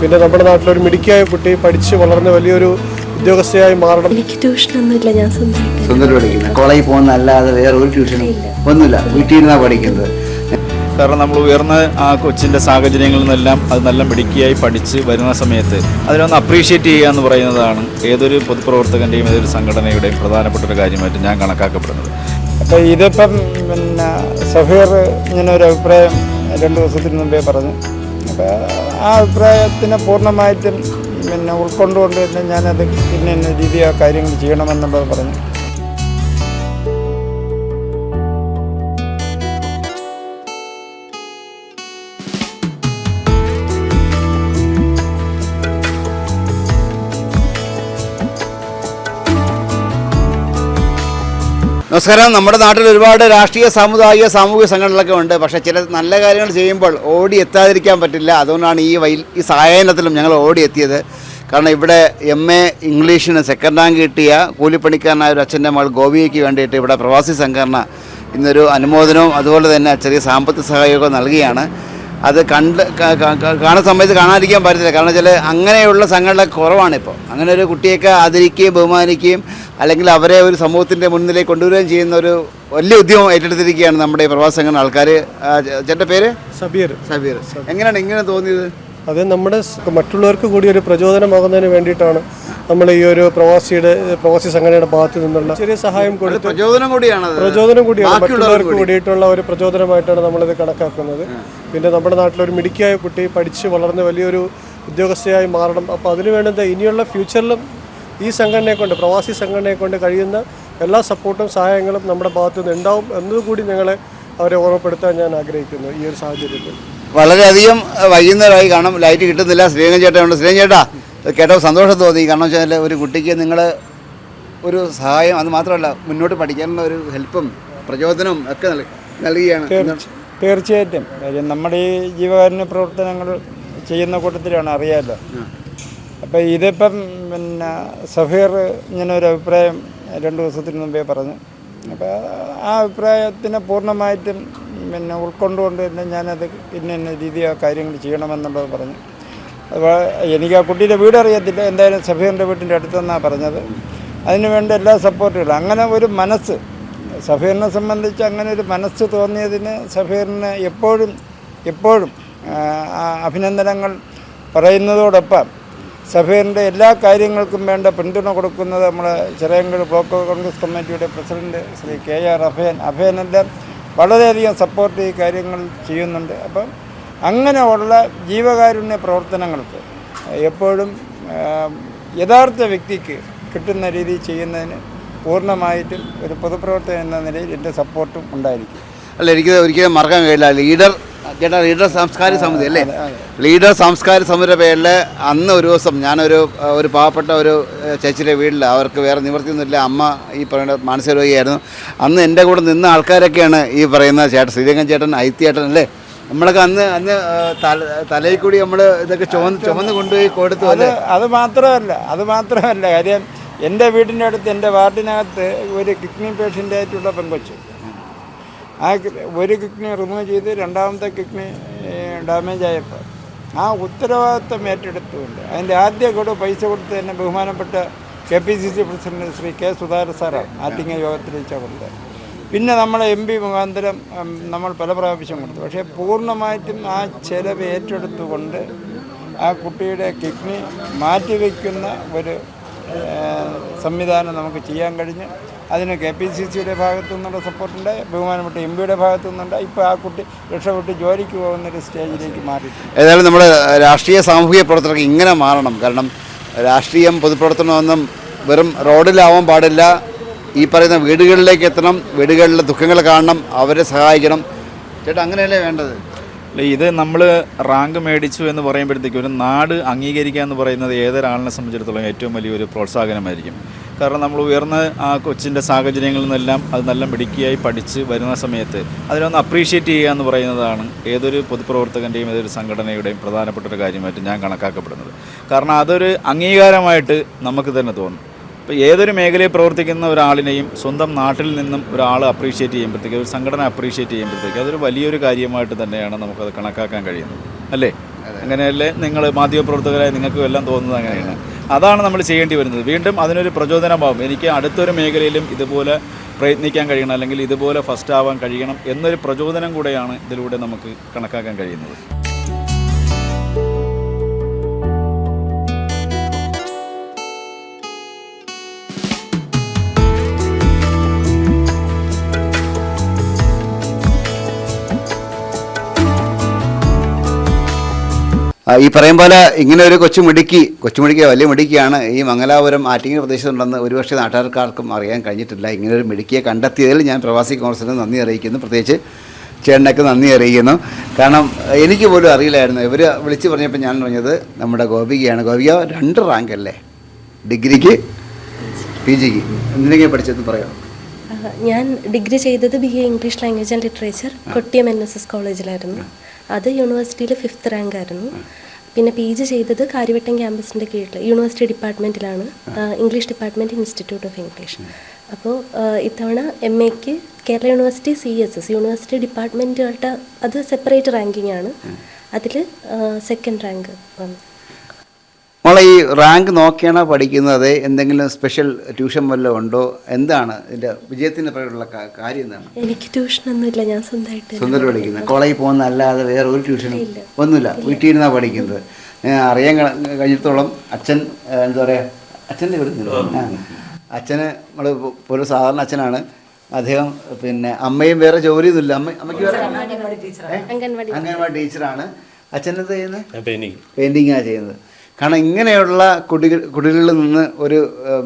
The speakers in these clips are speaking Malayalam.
പിന്നെ നമ്മുടെ നാട്ടിലൊരു മിടുക്കിയായ കുട്ടി പഠിച്ച് വളർന്ന് വലിയൊരു ഉദ്യോഗസ്ഥയായി മാറണം. എനിക്ക് ട്യൂഷനൊന്നുമില്ല ഞാൻ സ്വന്തമായിട്ട്. സ്വന്തം പഠിക്കുന്നത് കോളേജിൽ പോകുന്ന അല്ലാതെ വേറെ ഒരു ട്യൂഷനും ഒന്നുമില്ല. വീട്ടിൽ ഇരുന്നാണ് പഠിക്കുന്നത്. കാരണം നമ്മൾ ഉയർന്ന ആ കൊച്ചിന്റെ സാഹചര്യങ്ങളിൽ നിന്നെല്ലാം അത് നല്ല മിടുക്കിയായി പഠിച്ച് വരുന്ന സമയത്ത് അതിനൊന്ന് അപ്രീഷിയേറ്റ് ചെയ്യുക എന്ന് പറയുന്നതാണ് ഏതൊരു പൊതുപ്രവർത്തകന്റെയും ഏതൊരു സംഘടനയുടെയും പ്രധാനപ്പെട്ട ഒരു കാര്യമായിട്ട് ഞാൻ കണക്കാക്കപ്പെടുന്നത്. അപ്പോൾ ഇതിപ്പം പിന്നെ സഫീർ ഇങ്ങനെ ഒരു അഭിപ്രായം രണ്ട് ദിവസത്തിന് മുമ്പേ പറഞ്ഞു. അപ്പോൾ ആ അഭിപ്രായത്തിനെ പൂർണമായിട്ടും പിന്നെ ഉൾക്കൊണ്ടുകൊണ്ട് തന്നെ ഞാനത് ഇന്ന രീതി കാര്യങ്ങൾ ചെയ്യണമെന്നുള്ളത് പറഞ്ഞു. നമസ്കാരം. നമ്മുടെ നാട്ടിൽ ഒരുപാട് രാഷ്ട്രീയ സാമുദായിക സാമൂഹിക സംഘടനകളൊക്കെ ഉണ്ട്. പക്ഷേ ചില നല്ല കാര്യങ്ങൾ ചെയ്യുമ്പോൾ ഓടി എത്താതിരിക്കാൻ പറ്റില്ല. അതുകൊണ്ടാണ് ഈ വൈ ഈ സായാഹ്നത്തിലും ഞങ്ങൾ ഓടി എത്തിയത്. കാരണം ഇവിടെ എം എ ഇംഗ്ലീഷിന് സെക്കൻഡ് റാങ്ക് കിട്ടിയ കൂലിപ്പണിക്കാരനായ ഒരു അച്ഛന്റെ മകൾ ഗോപിയയ്ക്ക് വേണ്ടിയിട്ട് ഇവിടെ പ്രവാസി സംഘടന ഇന്നൊരു അനുമോദനവും അതുപോലെ തന്നെ ചെറിയ സാമ്പത്തിക സഹായമൊക്കെ നൽകുകയാണ് അത് കണ്ട് കാണുന്ന സമയത്ത് കാണാതിരിക്കാൻ പറ്റത്തില്ല. കാരണം വെച്ചാൽ അങ്ങനെയുള്ള സംഘടന കുറവാണിപ്പോൾ അങ്ങനെ ഒരു കുട്ടിയൊക്കെ ആദരിക്കുകയും ബഹുമാനിക്കുകയും അല്ലെങ്കിൽ അവരെ ഒരു സമൂഹത്തിന്റെ മുന്നിലേക്ക് കൊണ്ടുവരികയും ചെയ്യുന്ന ഒരു വലിയ ഉദ്യമം ഏറ്റെടുത്തിരിക്കുകയാണ് നമ്മുടെ ഈ പ്രവാസ സംഘടന ആൾക്കാർ ചേട്ടന്റെ പേര്? സബീർ. സബീർ. എങ്ങനെയാണ് ഇങ്ങനെ തോന്നിയത്? അത് നമ്മുടെ മറ്റുള്ളവർക്ക് കൂടി ഒരു പ്രചോദനമാകുന്നതിന് വേണ്ടിയിട്ടാണ് നമ്മൾ ഈ ഒരു പ്രവാസിയുടെ പ്രവാസി സംഘടനയുടെ ഭാഗത്ത് നിന്നുള്ള ചെറിയ സഹായം കൊടുത്ത് പ്രചോദനം കൂടിയാണ് പ്രചോദനം കൂടിയാണ് മറ്റുള്ളവർക്ക് കൂടിയിട്ടുള്ള ഒരു പ്രചോദനമായിട്ടാണ് നമ്മളിത് കണക്കാക്കുന്നത്. പിന്നെ നമ്മുടെ നാട്ടിലൊരു മിടുക്കിയായ കുട്ടി പഠിച്ച് വളർന്ന് വലിയൊരു ഉദ്യോഗസ്ഥയായി മാറണം. അപ്പോൾ അതിന് വേണ്ടത് ഇനിയുള്ള ഫ്യൂച്ചറിലും ഈ സംഘടനയെ കൊണ്ട് പ്രവാസി സംഘടനയെ കൊണ്ട് കഴിയുന്ന എല്ലാ സപ്പോർട്ടും സഹായങ്ങളും നമ്മുടെ ഭാഗത്തു നിന്ന് ഉണ്ടാവും എന്നതുകൂടി ഞങ്ങളെ അവരെ ഓർമ്മപ്പെടുത്താൻ ഞാൻ ആഗ്രഹിക്കുന്നു ഈ ഒരു സാഹചര്യത്തിൽ. വളരെയധികം വൈകുന്നേരമായി കാണും. ലൈറ്റ് കിട്ടുന്നില്ല. ശ്രീരംഗൻ ചേട്ടനുണ്ട് ശ്രീരംഗൻ ചേട്ടാ കേട്ടോ കേട്ടപ്പോൾ സന്തോഷം തോന്നി. കാരണം വെച്ചാൽ ഒരു കുട്ടിക്ക് നിങ്ങൾ ഒരു സഹായം അത് മാത്രമല്ല മുന്നോട്ട് പഠിക്കാനുള്ള ഒരു ഹെൽപ്പും പ്രചോദനവും ഒക്കെ നൽകി നൽകുകയാണ്. തീർച്ചയായിട്ടും. കാര്യം നമ്മുടെ ഈ ജീവകാരുണ്യ പ്രവർത്തനങ്ങൾ ചെയ്യുന്ന കൂട്ടത്തിലാണ് അറിയാമല്ലോ അപ്പം ഇതിപ്പം പിന്നെ സഫീർ ഇങ്ങനെ ഒരു അഭിപ്രായം രണ്ട് ദിവസത്തിന് മുമ്പേ പറഞ്ഞു. അപ്പോൾ ആ അഭിപ്രായത്തിനെ പൂർണമായിട്ടും പിന്നെ ഉൾക്കൊണ്ടുകൊണ്ട് തന്നെ ഞാനത് ഇന്ന ഇന്ന രീതി ആ കാര്യങ്ങൾ ചെയ്യണമെന്നുള്ളത് പറഞ്ഞു. അപ്പോൾ എനിക്ക് ആ കുട്ടിയുടെ വീട് അറിയത്തില്ല എന്തായാലും സഫീറിന്റെ വീട്ടിന്റെ അടുത്തെന്നാണ് പറഞ്ഞത്. അതിന് വേണ്ട എല്ലാ സപ്പോർട്ടുകളും അങ്ങനെ ഒരു മനസ്സ് സഫീറിനെ സംബന്ധിച്ച് അങ്ങനെ ഒരു മനസ്സ് തോന്നിയതിന് സഫീറിന് എപ്പോഴും എപ്പോഴും അഭിനന്ദനങ്ങൾ പറയുന്നതോടൊപ്പം സഫീറിന്റെ എല്ലാ കാര്യങ്ങൾക്കും വേണ്ട പിന്തുണ കൊടുക്കുന്നത് നമ്മൾ ചിറയങ്കൽ ബ്ലോക്ക് കോൺഗ്രസ് കമ്മിറ്റിയുടെ president Shri K R Abhayan. അഭയനെല്ലാം വളരെയധികം സപ്പോർട്ട് ഈ കാര്യങ്ങൾ ചെയ്യുന്നുണ്ട്. അപ്പം അങ്ങനെയുള്ള ജീവകാരുണ്യ പ്രവർത്തനങ്ങൾക്ക് എപ്പോഴും യഥാർത്ഥ വ്യക്തിക്ക് കിട്ടുന്ന രീതിയിൽ ചെയ്യുന്നതിന് പൂർണമായിട്ടും ഒരു പൊതുപ്രവർത്തകൻ എന്ന നിലയിൽ എന്റെ സപ്പോർട്ടും ഉണ്ടായിരിക്കും. അല്ല എനിക്ക് ഒരിക്കലും മറക്കാൻ കഴിയില്ല. ലീഡർ ചേട്ടാ ലീഡർ സാംസ്കാരിക സമിതി അല്ലേ? ലീഡർ സാംസ്കാരിക സമിതിയുടെ പേരിൽ അന്ന് ഒരു ദിവസം ഞാനൊരു ഒരു പാവപ്പെട്ട ഒരു ചേച്ചിയുടെ വീട്ടിൽ അവർക്ക് വേറെ നിവൃത്തിയൊന്നുമില്ല അമ്മ ഈ പറയുന്ന മാനസിക രോഗിയായിരുന്നു അന്ന് എന്റെ കൂടെ നിന്ന ആൾക്കാരൊക്കെയാണ് ഈ പറയുന്ന ചേട്ടൻ ശ്രീരംഗൻ ചേട്ടൻ ഐത്തിയേട്ടൻ അല്ലേ? നമ്മളൊക്കെ അന്ന് അന്ന് തലയിൽ കൂടി നമ്മൾ ഇതൊക്കെ ചുമന്ന് ചുമന്ന് കൊണ്ടുപോയി കൊടുത്തു അത് അത് മാത്രമല്ല അത് മാത്രമല്ല കാര്യം എന്റെ വീടിന്റെ അടുത്ത് എന്റെ വാർഡിനകത്ത് ഒരു കിഡ്നി പേഷ്യന്റ് ആയിട്ടുള്ള ആ ഒരു കിഡ്നി റിമൂവ് ചെയ്ത് രണ്ടാമത്തെ കിഡ്നി ഡാമേജ് ആയപ്പോൾ ആ ഉത്തരവാദിത്വം ഏറ്റെടുത്തുകൊണ്ട് അതിന്റെ ആദ്യ കൂടെ പൈസ കൊടുത്ത് തന്നെ ബഹുമാനപ്പെട്ട K P C C president Shri K Sudhakara സാറാണ് ആറ്റിങ്ങ യോഗത്തിൽ വെച്ചാൽ പിന്നെ നമ്മളെ എം പി മുഖാന്തരം നമ്മൾ പല പ്രാവശ്യം കൊടുത്തു. പക്ഷേ പൂർണമായിട്ടും ആ ചെലവ് ഏറ്റെടുത്തുകൊണ്ട് ആ കുട്ടിയുടെ കിഡ്നി മാറ്റിവെക്കുന്ന ഒരു സംവിധാനം നമുക്ക് ചെയ്യാൻ കഴിഞ്ഞു. അതിന് കെ പി സി സിയുടെ ഭാഗത്തു നിന്നുള്ള സപ്പോർട്ടുണ്ട്. ബഹുമാനപ്പെട്ട എം പിയുടെ ഭാഗത്തു നിന്നുണ്ട്. ഇപ്പോൾ ആ കുട്ടി രക്ഷപ്പെട്ട് ജോലിക്ക് പോകുന്നൊരു സ്റ്റേജിലേക്ക് മാറി ഏതായാലും നമ്മുടെ രാഷ്ട്രീയ സാമൂഹിക പ്രവർത്തകർക്ക് ഇങ്ങനെ മാറണം. കാരണം രാഷ്ട്രീയം പൊതുപ്രവർത്തനമൊന്നും വെറും റോഡിലാവാൻ പാടില്ല. ഈ പറയുന്ന വീടുകളിലേക്ക് എത്തണം. വീടുകളിലെ ദുഃഖങ്ങൾ കാണണം. അവരെ സഹായിക്കണം. ചേട്ടാ അങ്ങനെയല്ലേ വേണ്ടത്? ഇത് നമ്മൾ റാങ്ക് മേടിച്ചു എന്ന് പറയുമ്പോഴത്തേക്കും ഒരു നാട് അംഗീകരിക്കുക എന്ന് പറയുന്നത് ഏതൊരാളിനെ സംബന്ധിച്ചിടത്തോളം ഏറ്റവും വലിയൊരു പ്രോത്സാഹനമായിരിക്കും. കാരണം നമ്മൾ ഉയർന്ന ആ കൊച്ചിന്റെ സാഹചര്യങ്ങളിൽ നിന്നെല്ലാം അത് നല്ല മിടുക്കിയായി പഠിച്ച് വരുന്ന സമയത്ത് അതിനൊന്ന് അപ്രീഷിയേറ്റ് ചെയ്യുക എന്ന് പറയുന്നതാണ് ഏതൊരു പൊതുപ്രവർത്തകന്റെയും ഏതൊരു സംഘടനയുടെയും പ്രധാനപ്പെട്ട ഒരു കാര്യമായിട്ട് ഞാൻ കണക്കാക്കപ്പെടുന്നത്. കാരണം അതൊരു അംഗീകാരമായിട്ട് നമുക്ക് തന്നെ തോന്നും. ഇപ്പോൾ ഏതൊരു മേഖലയിൽ പ്രവർത്തിക്കുന്ന ഒരാളിനെയും സ്വന്തം നാട്ടിൽ നിന്നും ഒരാൾ അപ്രീഷിയേറ്റ് ചെയ്യുമ്പോഴത്തേക്ക് ഒരു സംഘടന അപ്രീഷിയേറ്റ് ചെയ്യുമ്പോഴത്തേക്ക് അതൊരു വലിയൊരു കാര്യമായിട്ട് തന്നെയാണ് നമുക്കത് കണക്കാക്കാൻ കഴിയുന്നത്. അല്ലേ? അങ്ങനെയല്ലേ നിങ്ങൾ മാധ്യമപ്രവർത്തകരായി നിങ്ങൾക്കും എല്ലാം തോന്നുന്നത് അങ്ങനെയാണ്. അതാണ് നമ്മൾ ചെയ്യേണ്ടി വരുന്നത്. വീണ്ടും അതിനൊരു പ്രചോദനമാവും. എനിക്ക് അടുത്തൊരു മേഖലയിലും ഇതുപോലെ പ്രയത്നിക്കാൻ കഴിയണം അല്ലെങ്കിൽ ഇതുപോലെ ഫസ്റ്റ് ആവാൻ കഴിയണം എന്നൊരു പ്രചോദനം കൂടെയാണ് ഇതിലൂടെ നമുക്ക് കണക്കാക്കാൻ കഴിയുന്നത്. ഈ പറയും പോലെ ഇങ്ങനെ ഒരു കൊച്ചു മിടുക്കി കൊച്ചു മിടുക്കി വലിയ മിടുക്കിയാണ് ഈ മംഗലാപുരം ആറ്റിങ്ങൽ പ്രദേശത്തുണ്ടെന്ന് ഒരുപക്ഷെ നാട്ടുകാർക്കാർക്കും അറിയാൻ കഴിഞ്ഞിട്ടില്ല. ഇങ്ങനെ ഒരു മിടുക്കിയെ കണ്ടെത്തിയതിൽ ഞാൻ പ്രവാസി കോൺഗ്രസിന് നന്ദി അറിയിക്കുന്നു. പ്രത്യേകിച്ച് ചേട്ടനൊക്കെ നന്ദി അറിയിക്കുന്നു. കാരണം എനിക്ക് പോലും അറിയില്ലായിരുന്നു. ഇവർ വിളിച്ച് പറഞ്ഞപ്പോൾ ഞാൻ പറഞ്ഞത് നമ്മുടെ ഗോപികയാണ്. ഗോപിക രണ്ട് റാങ്ക് അല്ലേ? ഡിഗ്രിക്ക് പി ജിക്ക്. എന്തിനൊക്കെയാണ് പഠിച്ചതെന്ന് പറയാം ഞാൻ ഡിഗ്രി ചെയ്തത് B A English language and literature Kottiyam N S S കോളേജിലായിരുന്നു. അത് യൂണിവേഴ്സിറ്റിയിൽ ഫിഫ്ത്ത് റാങ്ക് ആയിരുന്നു. പിന്നെ പി ജി ചെയ്തത് കാര്യവട്ടം ക്യാമ്പസിന്റെ കീഴിൽ university ഡിപ്പാർട്ട്മെന്റിലാണ് English department institute of English അപ്പോൾ ഇത്തവണ എം എക്ക് Kerala university C S S university ഡിപ്പാർട്ട്മെന്റുകളുടെ അത് സെപ്പറേറ്റ് റാങ്കിങ് ആണ്. അതിൽ സെക്കൻഡ് റാങ്ക് വന്നു. മോളെ ഈ റാങ്ക് നോക്കിയാണോ പഠിക്കുന്നത്? എന്തെങ്കിലും സ്പെഷ്യൽ ട്യൂഷൻ വല്ലതും ഉണ്ടോ? എന്താണ് ഇതിന്റെ വിജയത്തിന്റെ പിറകുള്ള കാര്യം എന്താണ്? എനിക്ക് ട്യൂഷനൊന്നുമില്ല ഞാൻ സ്വന്തമായിട്ട് സ്വന്തം പഠിക്കുന്നത് കോളേജിൽ പോകുന്ന അല്ലാതെ വേറെ ഒരു ട്യൂഷനും ഒന്നുമില്ല. വീട്ടിൽ ഇരുന്നാണ് പഠിക്കുന്നത്. ഞാൻ അറിയാൻ കഴിഞ്ഞിടത്തോളം അച്ഛൻ എന്താ പറയുക അച്ഛന്റെ വിടുന്നില്ല അച്ഛന് നമ്മൾ ഒരു സാധാരണ അച്ഛനാണ്. അദ്ദേഹം പിന്നെ അമ്മയും വേറെ ജോലിയൊന്നുമില്ല. അമ്മ അമ്മയ്ക്ക് വേറെ? അംഗൻവാടി ടീച്ചറാണ്. അച്ഛൻ എന്താ ചെയ്യുന്നത്? പെയിന്റിങ്ങാണ് ചെയ്യുന്നത്. കാരണം ഇങ്ങനെയുള്ള കുടികൾ കുടികളിൽ നിന്ന് ഒരു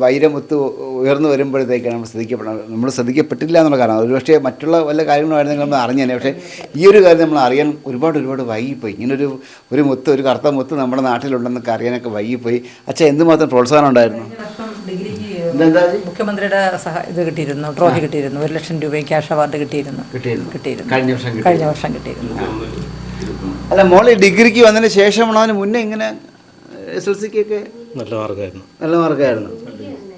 വൈരമൊത്ത് ഉയർന്നു വരുമ്പോഴത്തേക്കാണ് നമ്മൾ ശ്രദ്ധിക്കപ്പെടുന്നത് നമ്മൾ ശ്രദ്ധിക്കപ്പെട്ടില്ല എന്നുള്ള കാരണം. ഒരു പക്ഷേ മറ്റുള്ള വല്ല കാര്യങ്ങളുമായിരുന്നെങ്കിൽ നമ്മൾ അറിഞ്ഞേനെ പക്ഷേ ഈ ഒരു കാര്യം നമ്മൾ അറിയാൻ ഒരുപാട് ഒരുപാട് വൈകിപ്പോയി. ഇങ്ങനൊരു ഒരു മുത്ത് ഒരു കറുത്ത മുത്ത് നമ്മുടെ നാട്ടിലുണ്ടെന്നൊക്കെ അറിയാനൊക്കെ വൈകിപ്പോയി. അച്ഛൻ എന്തുമാത്രം പ്രോത്സാഹനം ഉണ്ടായിരുന്നു? മുഖ്യമന്ത്രിയുടെ സഹായ ഇത് കിട്ടിയിരുന്നു ട്രോഫി കിട്ടിയിരുന്നു. ഒരു ലക്ഷം രൂപയും ക്യാഷ് അവാർഡ് കിട്ടിയിരുന്നു. കിട്ടിയിരുന്നു. കിട്ടിയിരുന്നു. കഴിഞ്ഞ വർഷം കിട്ടിയിരുന്നു. കഴിഞ്ഞ വർഷം കിട്ടിയിരുന്നു. അല്ല മോളി ഡിഗ്രിക്ക് വന്നതിന് ശേഷമാണോ? അതിന് മുന്നേ ഇങ്ങനെ എസ് എൽ സിക്കൊക്കെ നല്ല മാർക്കായിരുന്നു നല്ല മാർക്കായിരുന്നു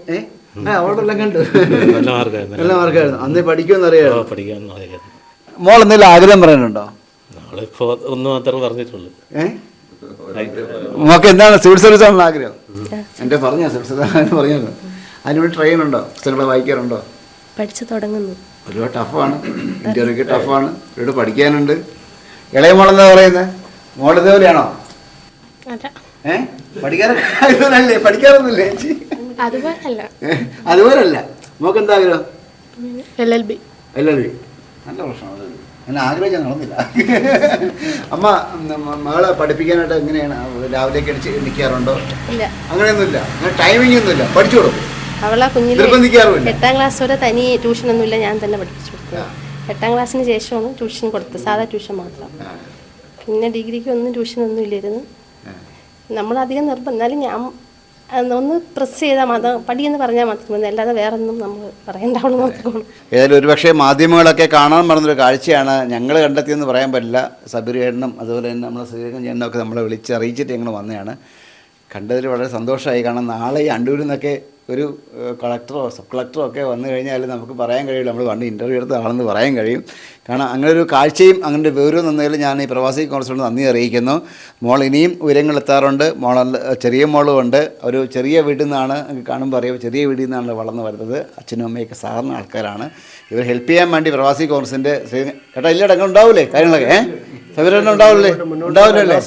ഏ? ആ അവിടെല്ലാം കണ്ടു. നല്ല മാർക്കായിരുന്നു നല്ല മാർക്കായിരുന്നു അന്ന് പഠിക്കുമെന്ന് അറിയാമോ പഠിക്കാൻ അറിയായിരുന്നു. മോൾ എന്തെങ്കിലും ആഗ്രഹം പറയാനുണ്ടോ? നാളിപ്പോ ഒന്ന് മാത്രമേ പറഞ്ഞിട്ടുള്ളൂ. ഏ? മോക്ക് എന്താണ് സിവിൽ സർവീസ് ആണല്ലോ ആഗ്രഹം? എന്റെ പറഞ്ഞ സിവിൽ സർവീസ് പറഞ്ഞത് അതിനുവേണ്ടി ട്രെയിൻ ഉണ്ടോ? പുസ്തകങ്ങളെ വായിക്കാറുണ്ടോ? പഠിച്ചു തുടങ്ങുന്നു. ഒരുപാട് ടഫാണ് ഇന്റർവ്യൂക്ക് ടഫാണ് ഒരുപാട് പഠിക്കാനുണ്ട്. ഇളയ മോളെന്താ പറയുന്നത് മോൾ ഇതേപോലെയാണോ? ഏ? പഠിക്കാറൊക്കെ ഇതുപോലല്ലേ പഠിക്കാറൊന്നുമില്ലേ ചേച്ചി? അതുപോലല്ല? അതുപോലല്ല. മോക്ക് എന്താ ആഗ്രഹം? എൽ എൽ ബി അല്ലല്ലേ നല്ല പ്രശ്നമാണ് അത്. അങ്ങനെ ആഗ്രഹിച്ചാൽ നടന്നില്ല. അമ്മ മകളെ പഠിപ്പിക്കാനായിട്ട് എങ്ങനെയാണ്? രാവിലെ എണിച്ച് എണിക്കാറുണ്ടോ? ഇല്ല. അങ്ങനെയൊന്നുമില്ല. അങ്ങനെ ടൈമിംഗ് ഒന്നുമില്ല. പഠിച്ചോളൂ അവളെ കുഞ്ഞിലെ നിർബന്ധിക്കാറുമില്ല. എട്ടാം ക്ലാസ് വരെ തനി ട്യൂഷൻ ഒന്നുമില്ല. ഞാൻ തന്നെ പഠിപ്പിച്ചു കൊടുത്തത്. എട്ടാം ക്ലാസ്സിന് ശേഷമാണ് ട്യൂഷൻ കൊടുത്തത്. സാധാ ട്യൂഷൻ മാത്രം. പിന്നെ ഡിഗ്രിക്ക് ഒന്നും ട്യൂഷൻ ഒന്നും ഇല്ലായിരുന്നു നമ്മളധികം നിർബന്ധം. എന്നാലും ഞാൻ ഒന്ന് പ്രസ് ചെയ്താൽ മാത്രം പടിയെന്ന് പറഞ്ഞാൽ മാത്രം മതി. അല്ലാതെ വേറെ ഒന്നും നമ്മൾ പറയേണ്ട അവൾ നോക്കിക്കോളും ഏതായാലും ഒരുപക്ഷെ മാധ്യമങ്ങളൊക്കെ കാണാൻ പറഞ്ഞൊരു കാഴ്ചയാണ് ഞങ്ങൾ കണ്ടെത്തിയെന്ന് പറയാൻ പറ്റില്ല. സബീർ എണ്ണം അതുപോലെ തന്നെ നമ്മളെ ശ്രീരംഗം ചേട്ടനും ഒക്കെ നമ്മളെ വിളിച്ച് അറിയിച്ചിട്ട് ഞങ്ങൾ വന്നതാണ്. കണ്ടതിൽ വളരെ സന്തോഷമായി. കാരണം നാളെ ഈ അണ്ടൂരിൽ നിന്നൊക്കെ ഒരു കളക്ടറോ സബ് കളക്ടറോ ഒക്കെ വന്നു കഴിഞ്ഞാൽ നമുക്ക് പറയാൻ കഴിയില്ല. നമ്മൾ പണ്ട് ഇന്റർവ്യൂ എടുത്ത ആളെന്ന് പറയാൻ കഴിയും. കാരണം അങ്ങനെ ഒരു കാഴ്ചയും അങ്ങനെ വിവരവും തന്നതിൽ ഞാൻ ഈ പ്രവാസി കൗൺസിലോട് നന്ദി അറിയിക്കുന്നു. മോൾ ഇനിയും ഉയരങ്ങളെത്താറുണ്ട് മോൾ ചെറിയ മോളും ഉണ്ട്. ഒരു ചെറിയ വീട്ടിൽ നിന്നാണ് കാണുമ്പോൾ അറിയാം. ചെറിയ വീട്ടിൽ നിന്നാണ് വളർന്നു വരുന്നത്. അച്ഛനും അമ്മയൊക്കെ സാധാരണ ആൾക്കാരാണ്. ഇവർ ഹെൽപ്പ് ചെയ്യാൻ വേണ്ടി പ്രവാസി കോൺഗ്രസിന്റെ ചേട്ടാ അങ്ങനെ ഉണ്ടാവില്ലേ കാര്യങ്ങളൊക്കെ സൗകര്യം ഉണ്ടാവില്ലേ? ഉണ്ടാവില്ലല്ലേ?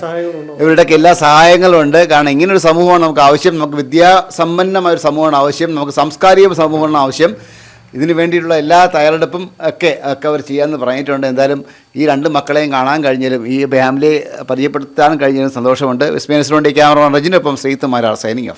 ഇവരുടെയൊക്കെ എല്ലാ സഹായങ്ങളും ഉണ്ട്. കാരണം ഇങ്ങനൊരു സമൂഹമാണ് നമുക്ക് ആവശ്യം. നമുക്ക് വിദ്യാസമ്പന്നമായ ഒരു സമൂഹമാണ് ആവശ്യം. നമുക്ക് സാംസ്കാരിക സമൂഹമാണ് ആവശ്യം. ഇതിനു വേണ്ടിയിട്ടുള്ള എല്ലാ തയ്യാറെടുപ്പും ഒക്കെ ഒക്കെ അവർ ചെയ്യാമെന്ന് പറഞ്ഞിട്ടുണ്ട്. എന്തായാലും ഈ രണ്ട് മക്കളെയും കാണാൻ കഴിഞ്ഞാലും ഈ ഫാമിലിയെ പരിചയപ്പെടുത്താൻ കഴിഞ്ഞാലും സന്തോഷമുണ്ട്. വിസ്മയൻസിനുവേണ്ടി ക്യാമറമാൻ റജിനൊപ്പം ശ്രീത്തുമാരാണ് സൈനിങ് ഓഫ്.